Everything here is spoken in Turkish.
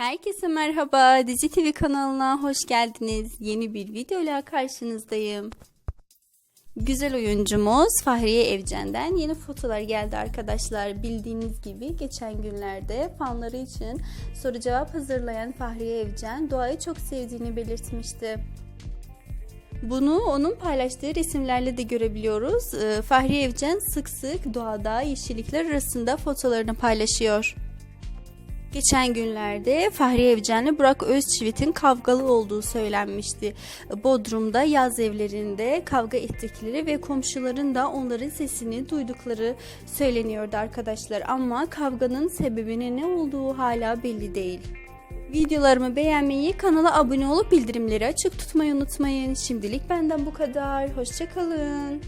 Herkese merhaba. Dizi TV kanalına hoş geldiniz. Yeni bir videoyla karşınızdayım. Güzel oyuncumuz Fahriye Evcen'den yeni fotolar geldi arkadaşlar. Bildiğiniz gibi geçen günlerde fanları için soru cevap hazırlayan Fahriye Evcen doğayı çok sevdiğini belirtmişti. Bunu onun paylaştığı resimlerle de görebiliyoruz. Ee, Fahriye Evcen sık sık doğada yeşillikler arasında fotolarını paylaşıyor. Geçen günlerde Fahriye Evcen'le Burak Özçivit'in kavgalı olduğu söylenmişti. Bodrum'da yaz evlerinde kavga ettikleri ve komşuların da onların sesini duydukları söyleniyordu arkadaşlar. Ama kavganın sebebinin ne olduğu hala belli değil. Videolarımı beğenmeyi, kanala abone olup bildirimleri açık tutmayı unutmayın. Şimdilik benden bu kadar. Hoşçakalın.